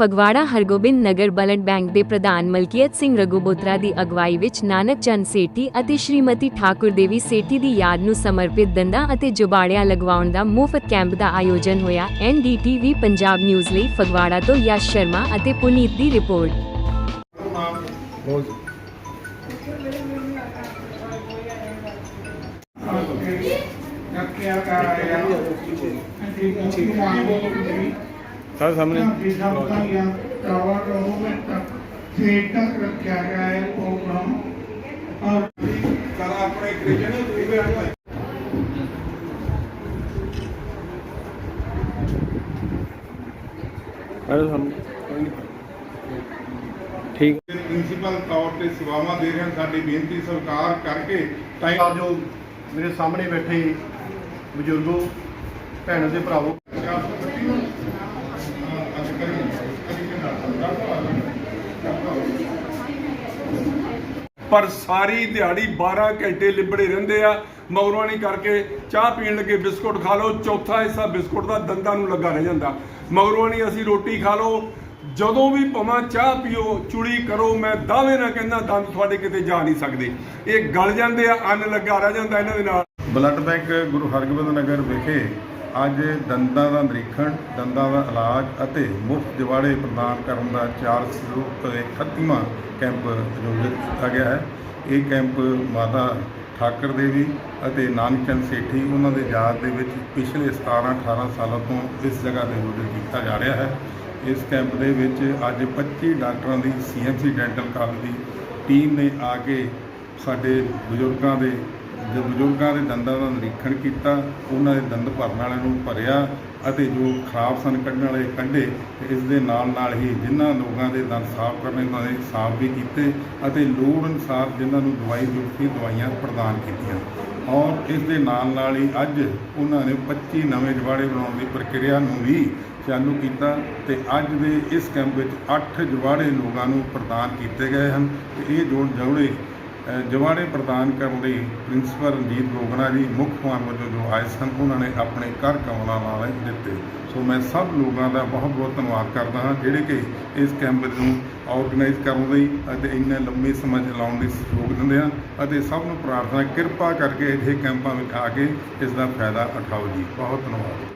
Phagwara Hargobind Nagar blood bank ਦੇ ਪ੍ਰਧਾਨ ਮਲਕੀਅਤ ਸਿੰਘ ਰਘੂਬੋਤਰਾ ਦੀ ਅਗਵਾਈ ਵਿੱਚ ਨਾਨਕ ਚੰਦ ਸੇਠੀ ਅਤੇ ਸ਼੍ਰੀਮਤੀ ਠਾਕੁਰ ਦੇਵੀ ਸੇਠੀ ਦੀ ਯਾਦ ਨੂੰ ਸਮਰਪਿਤ ਦੰਦਾਂ ਅਤੇ ਜੁਬਾੜਿਆਂ ਲਗਵਾਉਣ ਦਾ ਮੁਫਤ ਕੈਂਪ ਦਾ ਆਯੋਜਨ ਹੋਇਆ। ਐਨਡੀਟੀਵੀ ਪੰਜਾਬ ਨਿਊਜ਼ ਲਈ ਫਗਵਾੜਾ ਤੋਂ ਯਸ਼ ਸ਼ਰਮਾ ਅਤੇ ਪੁਨੀਤ ਦੀ ਰਿਪੋਰਟ। ਸਰ ਸਾਹਮਣੇ। ਤੱਕ ਰੱਖਿਆ ਗਿਆ ਹੈ ਪ੍ਰੋਗਰਾਮ ਔਰ ਸਾਰਾ ਆਪਣੇ ਕ੍ਰਿਸ਼ਨ ਤੁਸੀਂ ਸਰ ਸਾਹਮਣੇ। ਠੀਕ। ਪ੍ਰਿੰਸੀਪਲ ਤੌਰ ਤੇ ਸੇਵਾਵਾਂ ਦੇ ਰਹੇ ਹਨ ਸਾਡੀ ਬੇਨਤੀ ਸਵੀਕਾਰ ਕਰਕੇ ਤਾਂ ਜੋ ਮੇਰੇ ਸਾਹਮਣੇ ਬੈਠੇ ਬਜ਼ੁਰਗੋ ਭੈਣੋ ਤੇ ਭਰਾਵੋ। ਪਰ ਸਾਰੀ ਦਿਹਾੜੀ 12 ਘੰਟੇ ਲਿਬੜੇ ਰਹਿੰਦੇ ਆ ਮਗਰੋਂ ਨਹੀਂ ਕਰਕੇ ਚਾਹ ਪੀਣ ਲੱਗੇ, ਬਿਸਕੁਟ ਖਾ ਲਓ, ਚੌਥਾ ਹਿੱਸਾ ਬਿਸਕੁਟ ਦਾ ਦੰਦਾਂ ਨੂੰ ਲੱਗਾ ਰਹਿ ਜਾਂਦਾ। ਮਗਰੋਂ ਨਹੀਂ ਅਸੀਂ ਰੋਟੀ ਖਾ ਲਓ, ਜਦੋਂ ਵੀ ਭਵਾਂ ਚਾਹ ਪੀਓ, ਚੁੜੀ ਕਰੋ, ਮੈਂ ਦਾਅਵੇ ਨਾਲ ਕਹਿੰਦਾ, ਦੰਦ ਤੁਹਾਡੇ ਕਿਤੇ ਜਾ ਨਹੀਂ ਸਕਦੇ। ਇਹ ਗਲ ਜਾਂਦੇ ਆ, ਅੰਨ ਲੱਗਾ ਰਹਿ ਜਾਂਦਾ ਇਹਨਾਂ ਦੇ ਨਾਲ। ਬਲੱਡ ਬੈਂਕ ਗੁਰੂ ਹਰਗੋਬਿੰਦ ਨਗਰ ਵਿਖੇ ਅੱਜ ਦੰਦਾਂ ਦਾ ਨਿਰੀਖਣ, ਦੰਦਾਂ ਦਾ ਇਲਾਜ ਅਤੇ ਮੁਫਤ ਦਿਵਾੜੇ ਪ੍ਰਦਾਨ ਕਰਨ ਦਾ 4 ਸਰੂਪ ਤੇ 31ਵਾਂ ਕੈਂਪ ਆਯੋਜਿਤ ਕੀਤਾ ਗਿਆ ਹੈ। ਇਹ ਕੈਂਪ ਮਾਤਾ ਠਾਕਰ ਦੇਵੀ ਅਤੇ ਨਾਨਕ ਚੰਦ ਸੇਠੀ, ਉਹਨਾਂ ਦੇ ਯਾਦ ਦੇ ਵਿੱਚ ਪਿਛਲੇ 17 18 ਸਾਲਾਂ ਤੋਂ ਇਸ ਜਗ੍ਹਾ ਤੇ ਆਯੋਜਿਤ ਕੀਤਾ ਜਾ ਰਿਹਾ ਹੈ। ਇਸ ਕੈਂਪ ਦੇ ਵਿੱਚ ਅੱਜ 25 ਡਾਕਟਰਾਂ ਦੀ ਸੀਐਮਸੀ ਡੈਂਟਲ ਕਾਲਜ ਦੀ ਟੀਮ ਨੇ ਆ ਕੇ ਸਾਡੇ ਬਜ਼ੁਰਗਾਂ ਦੇ ਜੋ ਬਜ਼ੁਰਗਾਂ ਦੇ ਦੰਦਾਂ ਦਾ ਨਿਰੀਖਣ ਕੀਤਾ, ਉਹਨਾਂ ਦੇ ਦੰਦ ਭਰਨ ਵਾਲਿਆਂ ਨੂੰ ਭਰਿਆ ਅਤੇ ਜੋ ਖਰਾਬ ਸਨ ਕੱਢਣ ਵਾਲੇ ਕੱਢੇ ਤੇ ਇਸ ਦੇ ਨਾਲ ਨਾਲ ਹੀ ਜਿਨ੍ਹਾਂ ਲੋਕਾਂ ਦੇ ਦੰਦ ਸਾਫ਼ ਕਰਨੇ, ਉਹਨਾਂ ਦੇ ਸਾਫ਼ ਵੀ ਕੀਤੇ ਅਤੇ ਲੋੜ ਅਨੁਸਾਰ ਜਿਨ੍ਹਾਂ ਨੂੰ ਦਵਾਈ ਜ਼ਰੂਰਤ ਦਵਾਈਆਂ ਪ੍ਰਦਾਨ ਕੀਤੀਆਂ। ਔਰ ਇਸ ਦੇ ਨਾਲ ਨਾਲ ਹੀ ਅੱਜ ਉਹਨਾਂ ਨੇ 25 ਨਵੇਂ ਜਵਾੜੇ ਬਣਾਉਣ ਦੀ ਪ੍ਰਕਿਰਿਆ ਨੂੰ ਵੀ ਚਾਲੂ ਕੀਤਾ ਤੇ ਅੱਜ ਦੇ ਇਸ ਕੈਂਪ ਵਿੱਚ 8 ਜਵਾੜੇ ਲੋਕਾਂ ਨੂੰ ਪ੍ਰਦਾਨ ਕੀਤੇ ਗਏ ਹਨ ਤੇ ਇਹ ਜੋੜ ਜੋੜੇ ਜਵਾੜੇ ਪ੍ਰਦਾਨ ਕਰਨ ਲਈ ਪ੍ਰਿੰਸੀਪਲ ਰਣਜੀਤ ਗੋਗਨਾ ਜੀ ਮੁੱਖ ਮਹਿਮਾਨ ਵਜੋਂ ਜੋ ਆਏ ਸਨ, ਉਹਨਾਂ ਨੇ ਆਪਣੇ ਘਰ ਕਮਲਾਂ ਨਾਲ ਦਿੱਤੇ। ਸੋ ਮੈਂ ਸਭ ਲੋਕਾਂ ਦਾ ਬਹੁਤ ਬਹੁਤ ਧੰਨਵਾਦ ਕਰਦਾ ਹਾਂ, ਜਿਹੜੇ ਕਿ ਇਸ ਕੈਂਪ ਨੂੰ ਆਰਗੇਨਾਈਜ਼ ਕਰਨ ਲਈ ਅਤੇ ਇੰਨੇ ਲੰਮੇ ਸਮਾਂ ਚਲਾਉਣ ਲਈ ਸਹਿਯੋਗ ਦਿੰਦੇ ਹਨ ਅਤੇ ਸਭ ਨੂੰ ਪ੍ਰਾਰਥਨਾ, ਕਿਰਪਾ ਕਰਕੇ ਇਹ ਕੈਂਪਾਂ ਵਿੱਚ ਆ ਕੇ ਇਸ ਦਾ ਫਾਇਦਾ ਉਠਾਓ ਜੀ। ਬਹੁਤ ਧੰਨਵਾਦ।